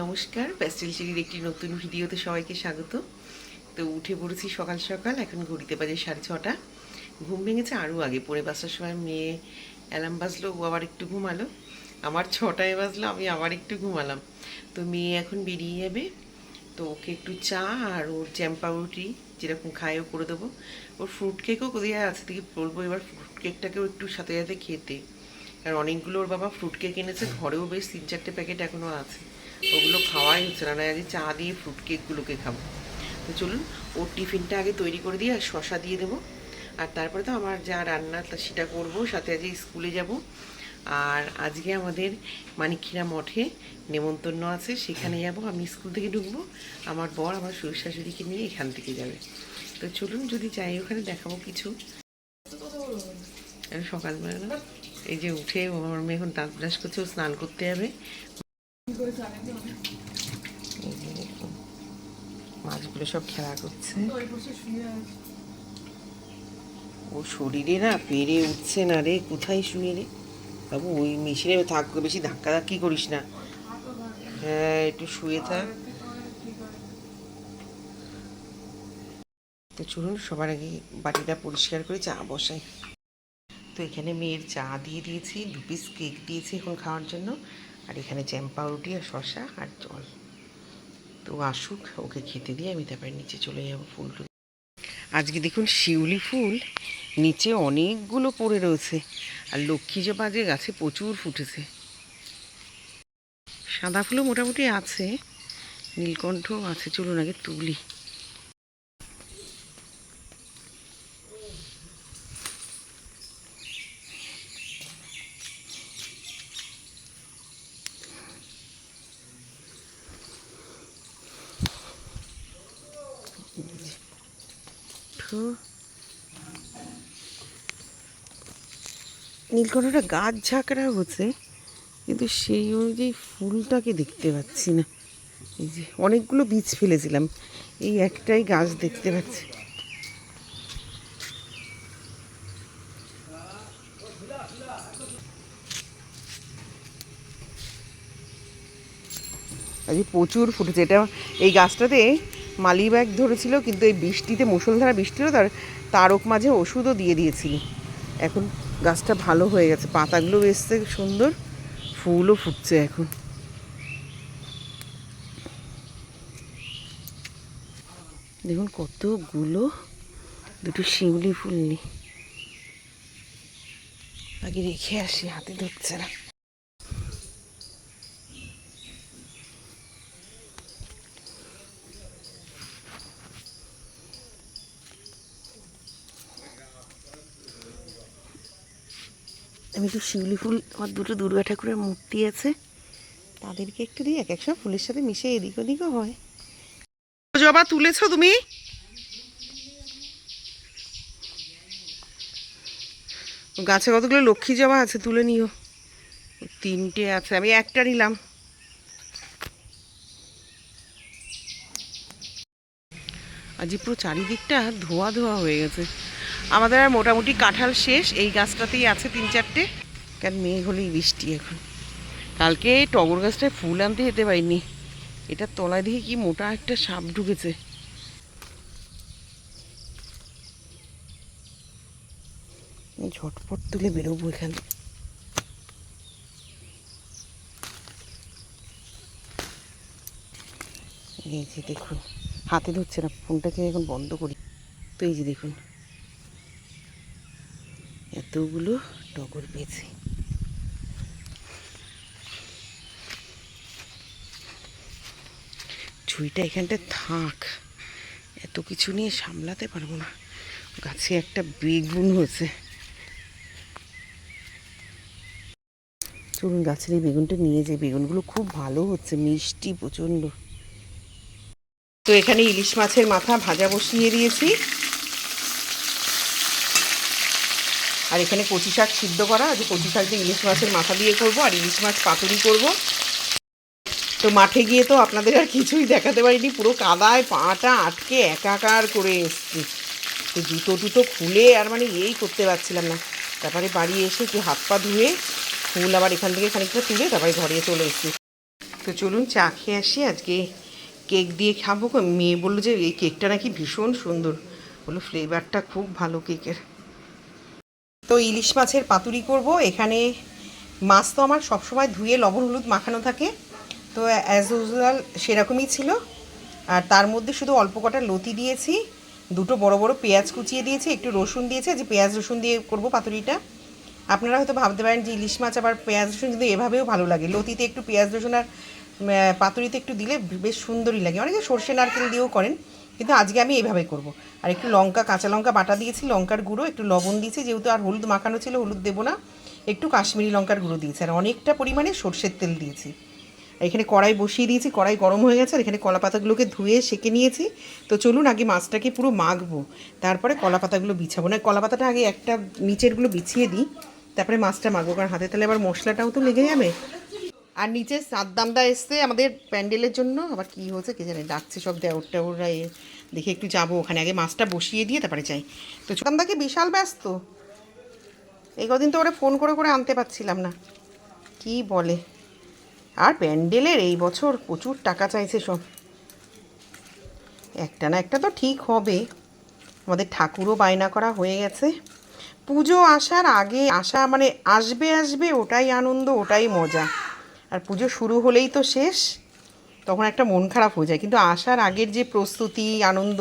নমস্কার প্যাস্টেল চিরির একটি নতুন ভিডিওতে সবাইকে স্বাগত। তো উঠে পড়েছি সকাল সকাল, এখন ঘড়িতে বাজে সাড়ে ছটা। ঘুম ভেঙেছে আরও আগে পড়ে বাসার সময় মেয়ে অ্যালার্ম বাজলো, ও আবার একটু ঘুমালো। আমার ছটায় বাজলো, আমি আবার একটু ঘুমালাম। তো মেয়ে এখন বেরিয়ে যাবে, তো ওকে একটু চা আর ওর জ্যাম পাউরুটি যেরকম খায়ও করে দেবো। ওর ফ্রুট কেকও কোথায় আছে থেকে বলব, এবার ফ্রুট কেকটাকেও একটু সাথে সাথে খেতে। আর অনেকগুলো ওর বাবা ফ্রুট কেক এনেছে, ঘরেও বেশ তিন চারটে প্যাকেট এখনও আছে। ওগুলো খাওয়াই হচ্ছে না। আজকে চা দিয়ে ফ্রুট কেকগুলোকে খাব। তো চলুন, ওর টিফিনটা আগে তৈরি করে দিয়ে আর শশা দিয়ে দেবো। আর তারপরে তো আমার যা রান্না, তা সেটা করব। সাথে আজকে স্কুলে যাব। আর আজকে আমাদের মানিকখিরা মঠে নেমন্তন্ন আছে। সেখানে যাব। আমি স্কুল থেকে ঢুকবো। আমার বর আমার শ্বশুর শাশুড়িকে নিয়ে এখান থেকে যাবে। তো চলুন, যদি যাই ওখানে দেখাবো কিছু। সকালবেলা এই যে উঠে আমার মেয়ে এখন দাঁত ব্রাশ করছে, ও স্নান করতে যাবে। মাছগুলো সব খেলা করছে। ও শরীরে না পেরে উঠছে না রে, কোথায় শুয়ে রে? বাবু, ওই মেশিনে থাক, বেশি ধাক্কা ধাক্কি করিস না। হ্যাঁ একটু শুয়ে থাক। তো চলুন, সবার আগে বাটিটা পরিষ্কার করে চা বসাই। তো এখানে মেয়ের চা দিয়ে দিয়েছি, দু পিস কেক দিয়েছি এখন খাওয়ার জন্য। আর এখানে জ্যাম পাউরুটি আর শসা আর জল। তো আসুক, ওকে খেতে দিয়ে আমি তারপরে নিচে চলে যাব ফুল টুল আজকে দেখুন শিউলি ফুল, নিচে অনেকগুলো পড়ে রয়েছে আর লক্ষ্মী যে গাছে প্রচুর ফুটেছে। সাদা ফুলও মোটামুটি আছে নীলকণ্ঠ আছে, চলুন আগে তুলি। তো। নীলকণ্ঠটা গাছ ঝাঁকড়া হচ্ছে, কিন্তু সেই অনুযায়ী ফুলটাকে দেখতে পাচ্ছি না। এই যে অনেকগুলো বীজ ফেলেছিলাম, এই একটাই গাছ দেখতে পাচ্ছি। আজকে প্রচুর ফুটেছে। এটা এই গাছটাতে মালি ব্যাগ ধরেছিল, কিন্তু এই বৃষ্টিতে, মুষলধারা বৃষ্টি হলো তার, তারক মাঝে ওষুধও দিয়ে দিয়েছিল। এখন গাছটা ভালো হয়ে গেছে, পাতাগুলো এসছে সুন্দর, ফুলও ফুটছে এখন। দেখুন কতগুলো, দুটো শিউলি ফুল নেই আগে রেখে আসি, হাতে ধরছে না। আমি তো শিউলি ফুল, আমার দুটো দুর্গা ঠাকুরের মূর্তি আছে, তাদেরকে একটু দিই এক একসময় ফুলের সাথে মিশে এদিক ওদিকও হয়। জবা তুলেছো তুমি? গাছে কতগুলো লক্ষ্মী জবা আছে তুলে নিও। তিনটে আছে, আমি একটা নিলাম। আজ পুরো চারিদিকটা ধোয়া ধোয়া হয়ে গেছে। আমাদের আর মোটামুটি কাঁঠাল শেষ এই গাছটাতেই আছে তিন চারটে। কারণ মেঘ হলেই বৃষ্টি এখন। কালকে এই টগর গাছটায় ফুল আনতে যেতে পারিনি। এটার তলায় দেখি কি মোটা একটা সাপ ঢুকেছে। ঝটপট তুলে বেরোবো এখানে। এই যে দেখুন হাতে ধরছে না ফোনটাকে এখন বন্ধ করি। তো এই যে দেখুন। এতগুলো টগর পেয়েছি। ঝুড়িটা এখানটা থাক, এত কিছু নিয়ে সামলাতে পারব না। গাছে একটা বেগুন হয়েছে। চলুন গাছের এই বেগুনটা নিয়ে যাই। বেগুনগুলো খুব ভালো হচ্ছে, মিষ্টি প্রচণ্ড। তো এখানে ইলিশ মাছের মাথা ভাজা বসিয়ে দিয়েছি। আর এখানে কচি শাক সিদ্ধ করা আছে কচি শাক দিয়ে ইলিশ মাছের মাথা দিয়ে করব আর ইলিশ মাছ পাতুরি করব। তো মাঠে গিয়ে তো আপনাদের আর কিছুই দেখাতে পারিনি, পুরো কাদায় পাটা আটকে একাকার করে এসছি। তো জুতো টুতো খুলে আর মানে এই করতে পারছিলাম না। তারপরে বাড়ি এসে একটু হাত পা ধুয়ে ফুল আবার এখান থেকে খানিকটা তুলে তারপরে ঘরে চলে এসেছি। তো চলুন চা খেয়ে আসি, আজকে কেক দিয়ে খাব। মেয়ে বলল যে এই কেকটা নাকি ভীষণ সুন্দর। বলল ফ্লেভারটা খুব ভালো কেকের। তো ইলিশ মাছের পাতুরি করব। এখানে মাছ তো আমার সবসময় ধুয়ে লবণ, হলুদ মাখানো থাকে। তো অ্যাজ ইউজুয়াল সেরকমই ছিল। আর তার মধ্যে শুধু অল্প কটা লতি দিয়েছি। দুটো বড় বড় পেঁয়াজ কুচিয়ে দিয়েছি, একটু রসুন দিয়েছি। যে পেঁয়াজ রসুন দিয়ে করব পাতুরিটা। আপনারা হয়তো ভাবতে পারেন যে ইলিশ মাছ আবার পেঁয়াজ রসুন কিন্তু এভাবেও ভালো লাগে। লতিতে একটু পেঁয়াজ রসুন আর পাতুরিতে একটু দিলে বেশ সুন্দরই লাগে। অনেকে সর্ষে নারকেল দিয়েও করেন। কিন্তু আজকে আমি এভাবে করব। আর একটু লঙ্কা, কাঁচা লঙ্কা বাটা দিয়েছি, লঙ্কার গুঁড়ো, একটু লবণ দিয়েছি, যেহেতু আর হলুদ মাখানো ছিল, হলুদ দেবো না, একটু কাশ্মীরি লঙ্কার গুঁড়ো দিয়েছি, আর অনেকটা পরিমাণে সর্ষের তেল দিয়েছি। এখানে কড়াই বসিয়ে দিয়েছি, কড়াই গরম হয়ে গেছে, আর এখানে কলা পাতাগুলোকে ধুয়ে সেকে নিয়েছি। তো চলুন, আগে মাছটাকে পুরো মাখবো, তারপরে কলা পাতাগুলো বিছাবো। না কলা পাতাটা আগে একটা নিচেরগুলো বিছিয়ে দিই, তারপরে মাছটা মাখবো, কারণ হাতে তাহলে আবার মশলাটাও তো লেগে যাবে। আর নিচে সাদ্দামদা এসছে আমাদের প্যান্ডেলের জন্য। আবার কি হয়েছে কে জানে, ডাকছে সব দেওর টেওররা এ, দেখে একটু যাব ওখানে। আগে মাছটা বসিয়ে দিয়ে তারপরে যাই। তো সাদ্দামদাকে বিশাল ব্যস্ত। এই কদিন তো ওরা ফোন করে করে আনতে পারছিলাম না। কি বলে? আর প্যান্ডেলের এই বছর প্রচুর টাকা চাইছে সব। একটা না একটা তো ঠিক হবে। আমাদের ঠাকুরও বায়না করা হয়ে গেছে। পুজো আসার আগে আসা মানে আসবে আসবে ওটাই আনন্দ, ওটাই মজা। আর পুজো শুরু হলেই তো শেষ, তখন একটা মন খারাপ হয়ে যায়। কিন্তু আসার আগের যে প্রস্তুতি, আনন্দ,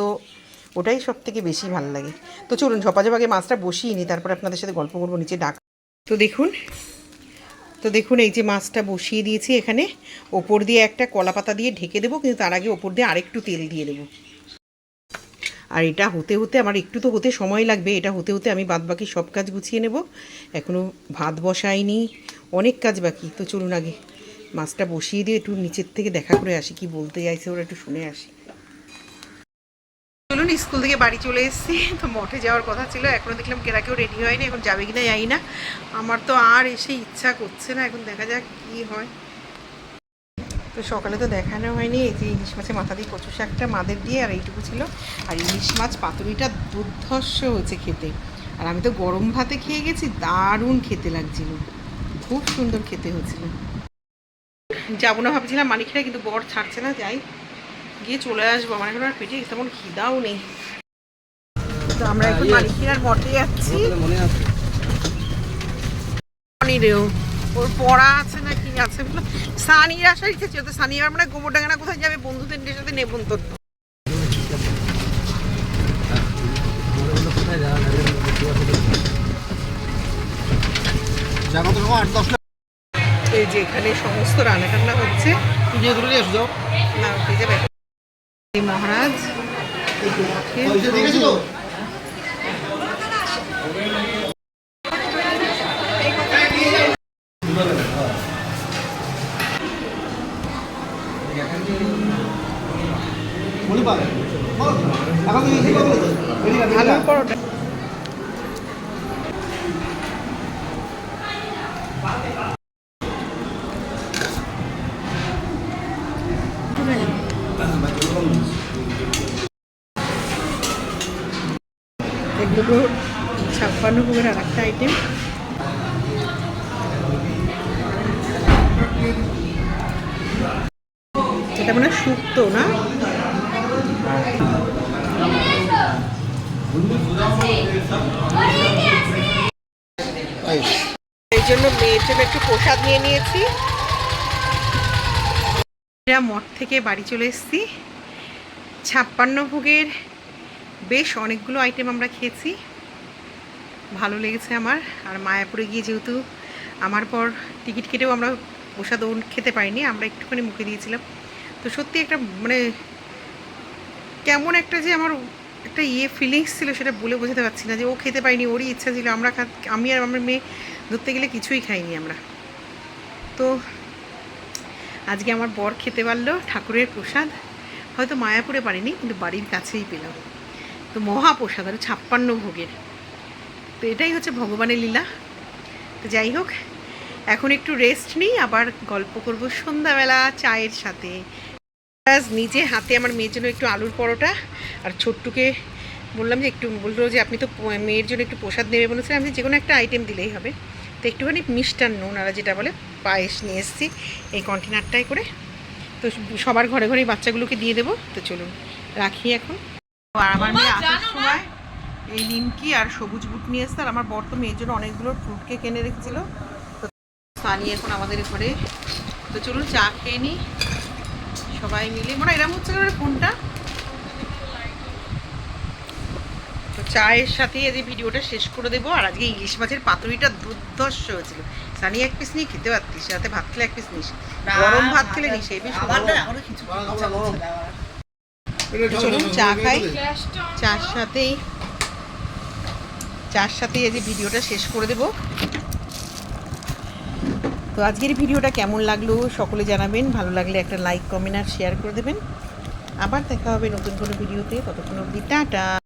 ওটাই সব থেকে বেশি ভালো লাগে। তো চলুন ঝপাঝপাকে মাছটা বসিয়ে নিই, তারপরে আপনাদের সাথে গল্প করব, নিচে ডাক। তো দেখুন তো দেখুন, এই যে মাছটা বসিয়ে দিয়েছি এখানে। ওপর দিয়ে একটা কলা পাতা দিয়ে ঢেকে দেবো, কিন্তু তার আগে ওপর দিয়ে আরেকটু তেল দিয়ে দেবো। আর এটা হতে হতে আমার একটু তো হতে সময় লাগবে, এটা হতে হতে আমি বাদ বাকি সব কাজ গুছিয়ে নেব। এখনও ভাত বসাইনি, অনেক কাজ বাকি। তো চলুন আগে মাছটা বসিয়ে দিয়ে একটু নিচের থেকে দেখা করে আসি, কি বলতে চাইছে ওরা একটু শুনে আসি। চলুন, স্কুল থেকে বাড়ি চলে এসেছি, তো মঠে যাওয়ার কথা ছিল এখনও দেখলাম কেরা কেউ রেডি হয়নি, এখন যাবে কিনা যাই না। আমার তো আর এসে ইচ্ছা করছে না, এখন দেখা যাক কি হয়। তো সকালে তো দেখানো হয়নি, এই যে ইলিশ মাছের মাথা দিয়ে কচু শাকটা মাদের দিয়ে, আর এইটুকু ছিল। আর ইলিশ মাছ, পাতুরিটা দুর্ধর্ষ হয়েছে খেতে। আর আমি তো গরম ভাতে খেয়ে গেছি, দারুণ খেতে লাগছিল। খুব সুন্দর খেতে হয়েছিল। যাব না ভাবছিলাম মানিকরা কিন্তু বর ছাড়ছে না যাই। গিয়ে চলে আসব আমার এখন আর পেটে তেমন খিদাও নেই। তো আমরা এখন মানিকিরার মঠে যাচ্ছি। আছে? সানিরেও ওর পড়া আছে না কি আছে বলে? সানির আশা রেখেছি তো সানি মানে কোথায় যাবে বন্ধুদের সাথে নেবন্তন্ন তো। আট দশ এই যে এখানে সমস্ত রান্না টান্না হচ্ছে না উঠে যাবে মহারাজ এই যে মঠে ওই যে দেখেছিল বলি পাবে এখন তুমি কি করবে আলুর পরোটা এগুলো ছাপ্পান্ন ভোগের আর একটা আইটেম এটা মানে শুক্তো, না? এই জন্য মেয়ের জন্য একটু প্রসাদ নিয়ে নিয়েছি। মঠ থেকে বাড়ি চলে এসেছি। ছাপ্পান্ন ভোগের বেশ অনেকগুলো আইটেম আমরা খেয়েছি। ভালো লেগেছে আমার। আর মায়াপুরে গিয়ে যেহেতু আমার পর টিকিট কেটেও আমরা প্রসাদ খেতে পারিনি, আমরা একটুখানি মুখে দিয়েছিলাম। তো সত্যি একটা মানে কেমন একটা যে আমার একটা ইয়ে ফিলিংস ছিল সেটা বলে বোঝাতে পারছি না যে ও খেতে পারিনি, ওরই ইচ্ছা ছিল। আমরা আমি আর আমার মেয়ে ধরতে গেলে কিছুই খাইনি আমরা। তো আজকে আমার বর খেতে পারল ঠাকুরের প্রসাদ। হয়তো মায়াপুরে পারিনি, কিন্তু বাড়ির কাছেই পেলাম। তো মহাপ্রসাদ আর ছাপ্পান্ন ভোগের। তো এটাই হচ্ছে ভগবানের লীলা। তো যাই হোক, এখন একটু রেস্ট নিই, আবার গল্প করব সন্ধ্যাবেলা চায়ের সাথে। নিজে হাতে আমার মেয়ের জন্য একটু আলুর পরোটা, আর ছোট্টুকে বললাম যে একটু বলল যে আপনি তো মেয়ের জন্য একটু প্রসাদ নেবে বলেছিলেন আমি যে কোনো একটা আইটেম দিলেই হবে। তো একটুখানি মিষ্টান্ন ওনারা যেটা বলে, পায়েস নিয়ে এসেছি এই কন্টেনারটায় করে। তো সবার ঘরে ঘরেই বাচ্চাগুলোকে দিয়ে দেবো। তো চলুন, রাখি এখন। আর আমার মেয়ে আসার সময় এই নিমকি আর সবুজ বুট নিয়ে এসছে আর আমার বর তো মেয়ের জন্য অনেকগুলো ফ্রুট কেক এনে রেখেছিল। তো সানি এখন আমাদের ঘরে। তো চলুন চা খেয়ে নিই। সবাই মিলে। মনে এরম হচ্ছে কেন ফোনটা? তো চায়ের সাথে এই যে ভিডিওটা শেষ করে দেবো। আর আজকে ইলিশ মাছের পাতুরিটা দুর্ধর্ষ হয়েছিল। সানি এক পিস নিয়ে খেতে পারতিস রাতে ভাত খেলে এক পিস নিস। গরম ভাত খেলে নিস এই বেশ চলুন চা খাই। চার সাথেই চার সাথেই আজ ভিডিওটা শেষ করে দেব। তো আজকের ভিডিওটা কেমন লাগল সকলে জানাবেন। ভালো লাগলে একটা লাইক কমেন্ট আর শেয়ার করে দেবেন। আবার দেখা হবে নতুন কোনো ভিডিওতে। ততক্ষণ অবধি টাটা।